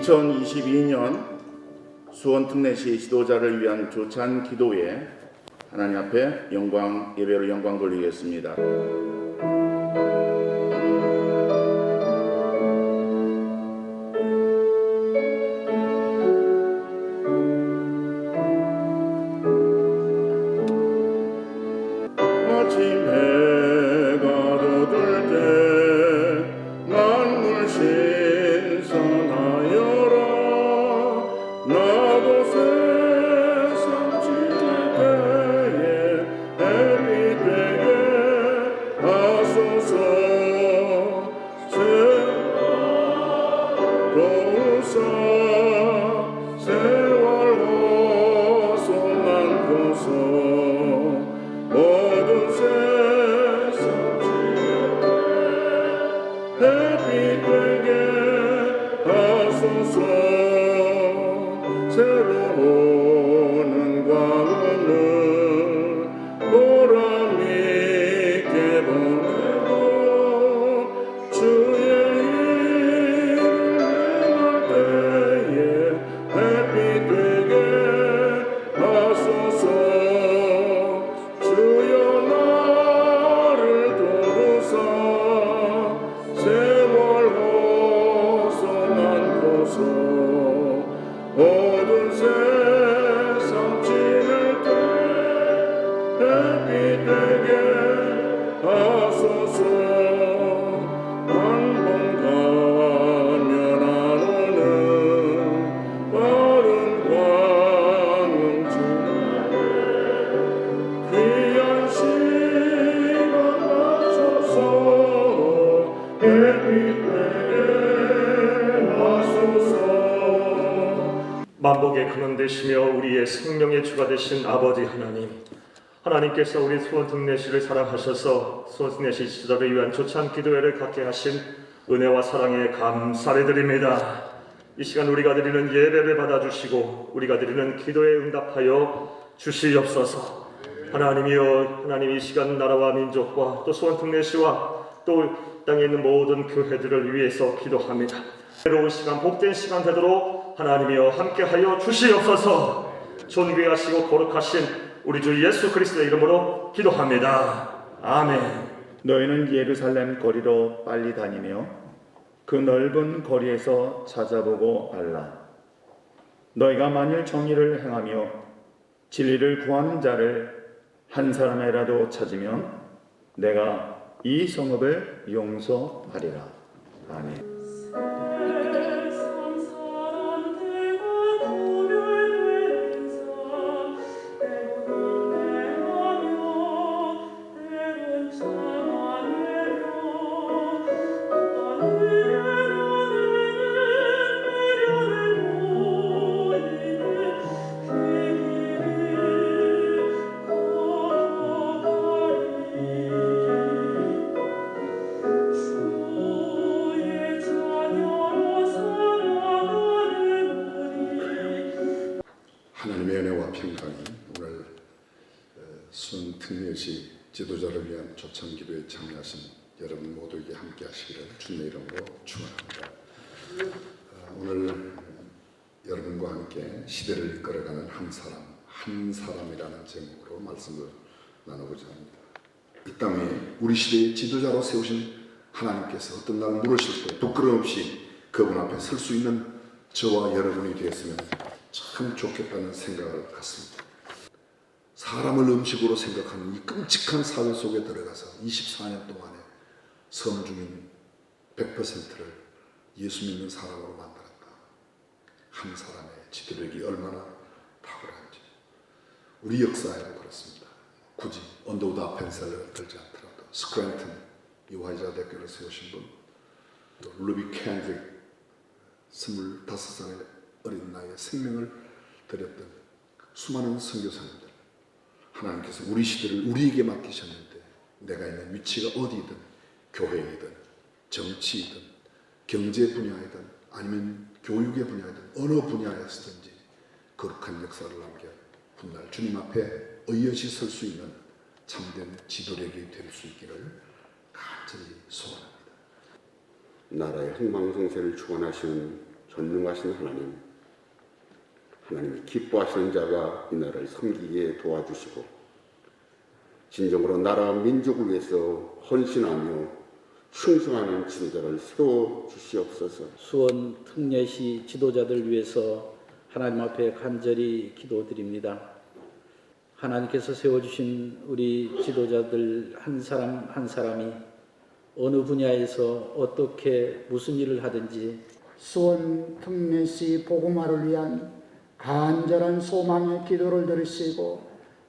2022년 수원 특례시 지도자를 위한 조찬 기도에 하나님 앞에 영광 예배로 영광 돌리겠습니다. Happy Birthday, Asus. 만복의 근원 되시며 우리의 생명의 주가 되신 아버지 하나님 하나님께서 우리 수원 특례시를 사랑하셔서 수원 특례시 지도를 위한 조찬 기도회를 갖게 하신 은혜와 사랑에 감사를 드립니다. 이 시간 우리가 드리는 예배를 받아주시고 우리가 드리는 기도에 응답하여 주시옵소서. 하나님이여 하나님 이 시간 나라와 민족과 또 수원 특례시와 또 땅에 있는 모든 교회들을 위해서 기도합니다. 새로운 시간 복된 시간 되도록 하나님이여 함께하여 주시옵소서 존귀하시고 거룩하신 우리 주 예수 그리스도의 이름으로 기도합니다 아멘 너희는 예루살렘 거리로 빨리 다니며 그 넓은 거리에서 찾아보고 알라. 너희가 만일 정의를 행하며 진리를 구하는 자를 한 사람이라도 찾으면 내가 이 성읍을 용서하리라. 아멘. 위한 조찬 기도에 참여하신 여러분 모두에게 함께 하시기를 주님의 이름으로 축원합니다. 어, 오늘 여러분과 함께 시대를 이끌어가는 한 사람, 한 사람이라는 제목으로 말씀을 나누고자 합니다. 이 땅에 우리 시대의 지도자로 세우신 하나님께서 어떤 날 물으실 때 부끄러움 없이 그분 앞에 설 수 있는 저와 여러분이 되었으면 참 좋겠다는 생각을 갖습니다. 사람을 음식으로 생각하는 이 끔찍한 사회 속에 들어가서 24년 동안에 섬 주민 100%를 예수 믿는 사람으로 만들었다. 한 사람의 지도력이 얼마나 탁월한지. 우리 역사에 그렇습니다. 굳이 언더우드 아펜셀을 들지 않더라도 스크랜튼 이화이자 대교를 세우신 분, 또 루비 캔드릭 25살의 어린 나이에 생명을 드렸던 수많은 선교사님들 하나님께서 우리 시대를 우리에게 맡기셨는데 내가 있는 위치가 어디든 교회이든 정치이든 경제 분야이든 아니면 교육의 분야이든 어느 분야에서든지 거룩한 역사를 남겨 훗날 주님 앞에 의젓이 설수 있는 참된 지도력이 될 수 있기를 간절히 소원합니다. 나라의 흥망성쇠를 축원하시는 전능하신 하나님, 하나님이 기뻐하시는 자가 이 나라를 섬기게 도와주시고 진정으로 나라 민족을 위해서 헌신하며 충성하는 지도자를 세워 주시옵소서. 수원 특례시 지도자들 위해서 하나님 앞에 간절히 기도드립니다. 하나님께서 세워주신 우리 지도자들 한 사람 한 사람이 어느 분야에서 어떻게 무슨 일을 하든지 수원 특례시 복음화를 위한 간절한 소망의 기도를 들으시고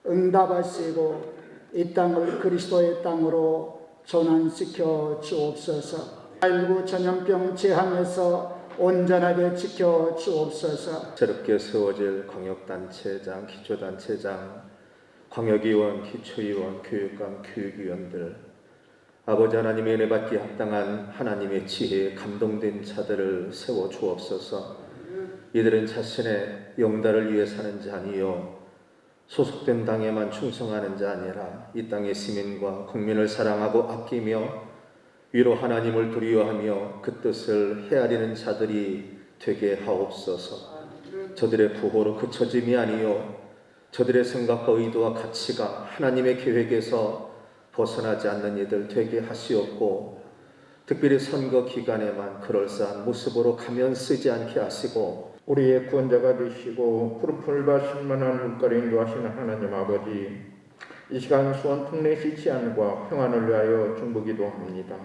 응답하시고 이 땅을 그리스도의 땅으로 전환시켜 주옵소서. 19 전염병 재앙에서 온전하게 지켜 주옵소서. 새롭게 세워질 광역단체장, 기초단체장, 광역위원, 기초위원, 교육감, 교육위원들 아버지 하나님의 은혜 받기 합당한 하나님의 지혜에 감동된 자들을 세워 주옵소서 이들은 자신의 영달을 위해 사는 자 아니요 소속된 당에만 충성하는 자 아니라 이 땅의 시민과 국민을 사랑하고 아끼며 위로 하나님을 두려워하며 그 뜻을 헤아리는 자들이 되게 하옵소서. 저들의 부호로 그쳐짐이 아니요 저들의 생각과 의도와 가치가 하나님의 계획에서 벗어나지 않는 이들 되게 하시옵고 특별히 선거 기간에만 그럴싸한 모습으로 가면 쓰지 않게 하시고 우리의 구원자가 되시고 푸르풀과 신만한 물가를 인도하시는 하나님 아버지 이 시간 수원 특례시 치안과 평안을 위하여 중보기도 합니다.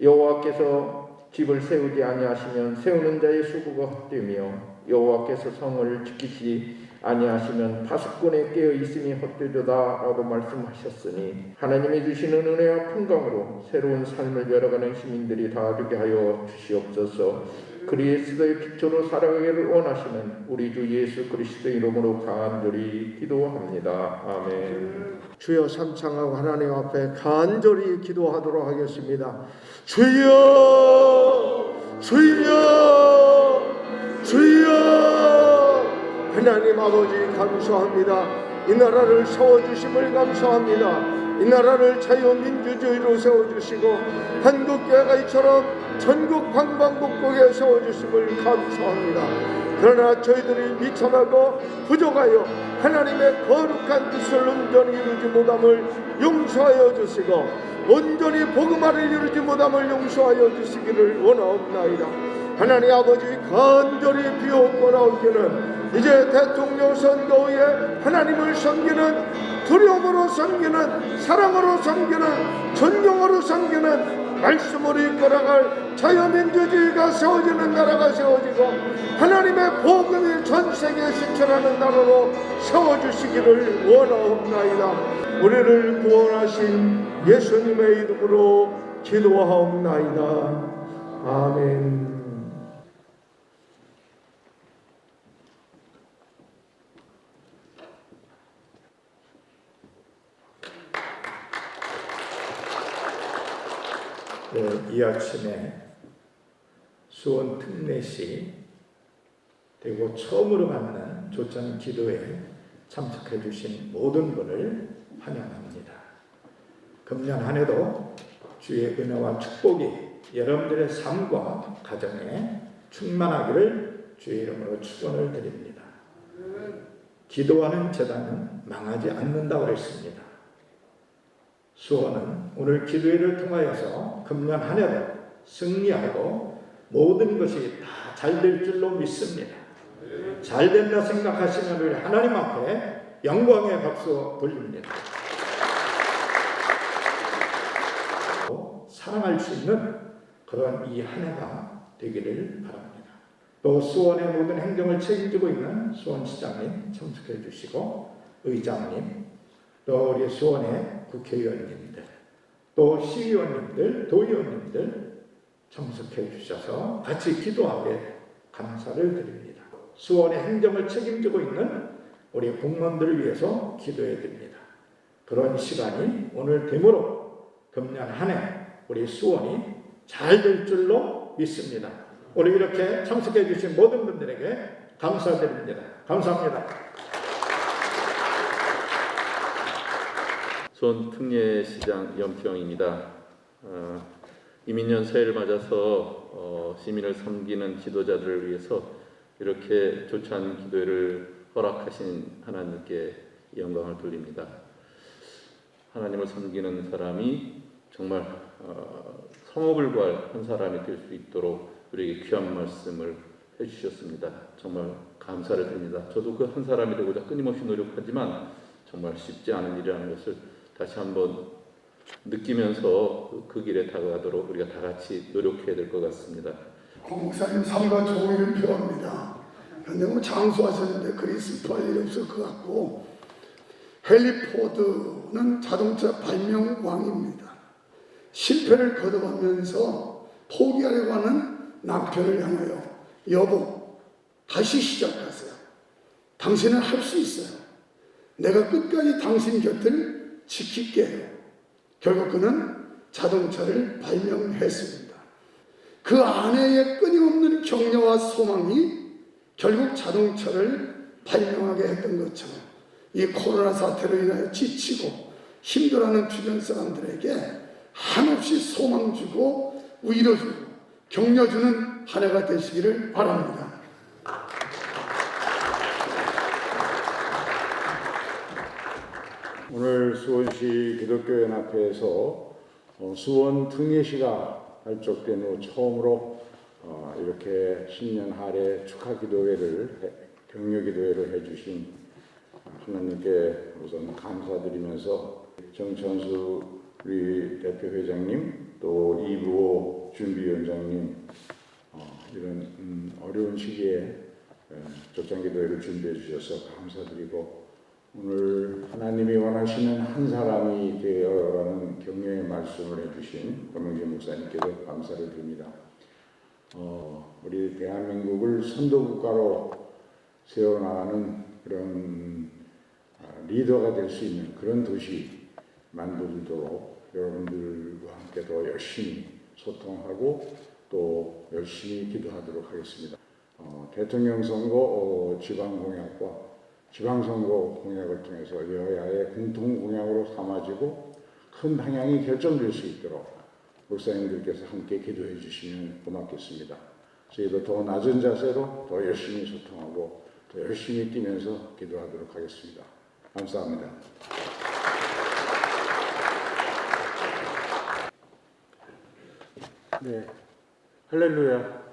여호와께서 집을 세우지 아니하시면 세우는 자의 수고가 헛되며 여호와께서 성을 지키지 아니하시면 파수꾼에 깨어 있음이 헛되도다라고 말씀하셨으니 하나님이 주시는 은혜와 평강으로 새로운 삶을 열어가는 시민들이 다 되게 하여 주시옵소서. 그리스도의 빛으로 살아가기를 원하시는 우리 주 예수 그리스도 이름으로 간절히 기도합니다. 아멘. 주여 삼창하고 하나님 앞에 간절히 기도하도록 하겠습니다. 주여, 주여, 주여. 하나님 아버지 감사합니다. 이 나라를 세워 주심을 감사합니다. 이 나라를 자유민주주의로 세워주시고 한국교회가 이처럼 전국 방방곡곡에 세워주심을 감사합니다. 그러나 저희들이 미천하고 부족하여 하나님의 거룩한 뜻을 온전히 이루지 못함을 용서하여 주시고 온전히 복음화를 이루지 못함을 용서하여 주시기를 원하옵나이다. 하나님 아버지 간절히 비옵고 나오기는 이제 대통령 선거 후에 하나님을 섬기는 두려움으로 섬기는 사랑으로 섬기는 존경으로 섬기는 말씀으로 이끌어갈 자유민주주의가 세워지는 나라가 세워지고 하나님의 복음이 전 세계에 실천하는 나라로 세워주시기를 원하옵나이다. 우리를 구원하신 예수님의 이름으로 기도하옵나이다. 아멘 이 아침에 수원 특례시 되고 처음으로 만난 조찬 기도에 참석해 주신 모든 분을 환영합니다. 금년 한 해도 주의 은혜와 축복이 여러분들의 삶과 가정에 충만하기를 주의 이름으로 축원을 드립니다. 기도하는 재단은 망하지 않는다고 했습니다. 수원은 오늘 기도회를 통하여서 금년 한 해도 승리하고 모든 것이 다 잘 될 줄로 믿습니다. 잘 된다 생각하시는 우리 하나님 앞에 영광의 박수 돌립니다. 사랑할 수 있는 그런 이 한 해가 되기를 바랍니다. 또 수원의 모든 행정을 책임지고 있는 수원시장님 참석해 주시고 의장님 또 우리 수원의 국회의원님들, 또 시의원님들, 도의원님들 참석해 주셔서 같이 기도하게 감사를 드립니다. 수원의 행정을 책임지고 있는 우리 공무원들을 위해서 기도해 드립니다. 그런 시간이 오늘 되므로 금년 한 해 우리 수원이 잘 될 줄로 믿습니다. 오늘 이렇게 참석해 주신 모든 분들에게 감사드립니다. 감사합니다. 수원 특례시장 연평입니다. 어, 이민년 새해를 맞아서 어, 시민을 섬기는 지도자들을 위해서 이렇게 조찬 기도회를 허락하신 하나님께 영광을 돌립니다. 하나님을 섬기는 사람이 정말 어, 성업을 한 사람이 될 수 있도록 우리에게 귀한 말씀을 해주셨습니다. 정말 감사를 드립니다. 저도 그 한 사람이 되고자 끊임없이 노력하지만 정말 쉽지 않은 일이라는 것을 다시 한번 느끼면서 그- 그 길에 다가가도록 우리가 다 같이 노력해야 될 것 같습니다. 공목사님 삶과 조의를 표합니다. 근데 뭐 장수하셨는데 그리 슬퍼할 일이 없을 것 같고 헨리 포드는 자동차 발명 왕입니다. 실패를 거듭하면서 포기하려고 하는 남편을 향하여 여보 다시 시작하세요. 당신은 할 수 있어요. 내가 끝까지 당신 곁을 지킬게요. 결국 그는 자동차를 발명했습니다. 그 아내의 끊임없는 격려와 소망이 결국 자동차를 발명하게 했던 것처럼 이 코로나 사태로 인하여 지치고 힘들어하는 주변 사람들에게 한없이 소망 주고 위로 주고 격려 주는 한 해가 되시기를 바랍니다. 오늘 수원시 기독교연합회에서 어, 수원 특례시가 발족된 후 처음으로 어, 이렇게 신년 할애 축하 기도회를 해- 격려 기도회를 해주신 하나님께 우선 감사드리면서 정천수 우리 대표 회장님 또 이부호 준비위원장님 어, 이런 음, 어려운 시기에 조장 기도회를 준비해 주셔서 감사드리고 오늘 하나님이 원하시는 한 사람이 되어라는 격려의 말씀을 해주신 권명진 목사님께도 감사를 드립니다. 어, 우리 대한민국을 선도국가로 세워나가는 그런 아, 리더가 될 수 있는 그런 도시 만들도록 여러분들과 함께 더 열심히 소통하고 또 열심히 기도하도록 하겠습니다. 어, 대통령 선거 어, 지방 공약과 지방선거 공약을 통해서 여야의 공통 공약으로 삼아지고 큰 방향이 결정될 수 있도록 목사님들께서 함께 기도해 주시면 고맙겠습니다. 저희도 더 낮은 자세로 더 열심히 소통하고 더 열심히 뛰면서 기도하도록 하겠습니다. 감사합니다. 네, 할렐루야.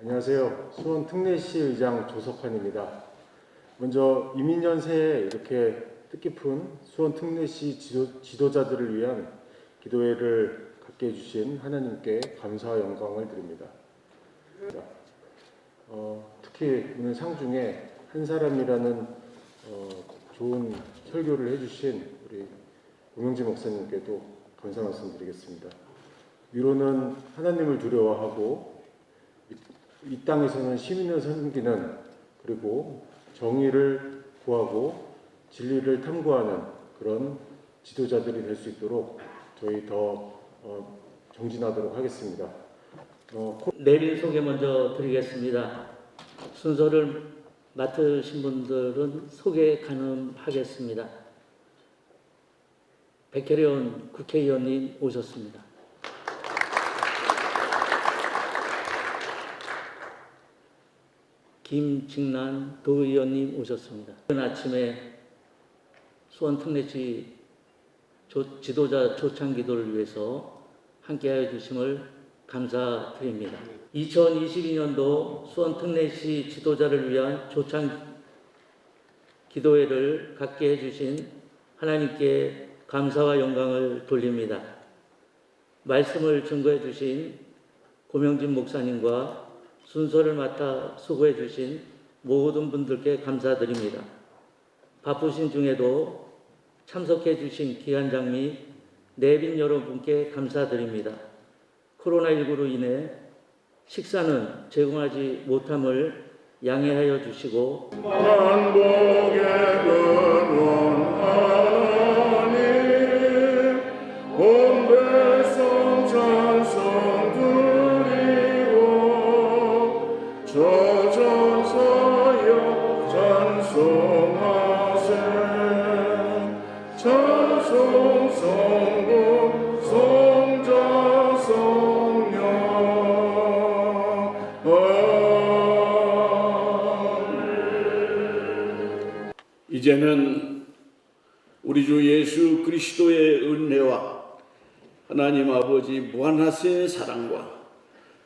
안녕하세요. 수원 특례시 의장 조석환입니다. 먼저 이민년 새해 이렇게 뜻깊은 수원 특례시 지도, 지도 자들을 위한 기도회를 갖게 해주신 하나님께 감사와 영광을 드립니다. 어, 특히 오늘 상 중에 한 사람이라는 어, 좋은 설교를 해주신 우리 우명지 목사님께도 감사 말씀드리겠습니다. 위로는 하나님을 두려워하고 이, 이 땅에서는 시민을 섬기는 그리고 정의를 구하고 진리를 탐구하는 그런 지도자들이 될 수 있도록 저희 더 어, 정진하도록 하겠습니다. 어, 내린 소개 먼저 드리겠습니다. 순서를 맡으신 분들은 소개 가능하겠습니다. 백혜련 국회의원님 오셨습니다. 김직란 도의원님 오셨습니다. 오늘 아침에 수원 특례시 조- 지도자 조창 기도를 위해서 함께하여 주심을 감사드립니다. 2022년도 수원 특례시 지도자를 위한 조창 기도회를 갖게 해주신 하나님께 감사와 영광을 돌립니다. 말씀을 증거해 주신 고명진 목사님과 순서를 맡아 수고해 주신 모든 분들께 감사드립니다. 바쁘신 중에도 참석해 주신 기관장 및 내빈 여러분께 감사드립니다. 코로나19로 인해 식사는 제공하지 못함을 양해하여 주시고 만복의 근원 하 하나님 아버지 무한하신 사랑과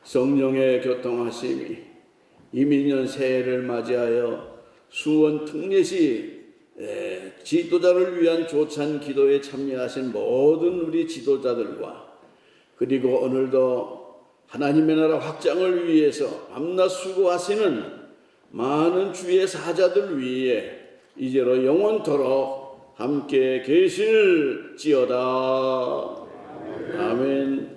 성령의 교통하심이 이민년 새해를 맞이하여 수원 특례시 에, 지도자를 위한 조찬 기도에 참여하신 모든 우리 지도자들과 그리고 오늘도 하나님의 나라 확장을 위해서 밤낮 수고하시는 많은 주의 사자들 위해 이제로 영원토록 함께 계실지어다. 아멘.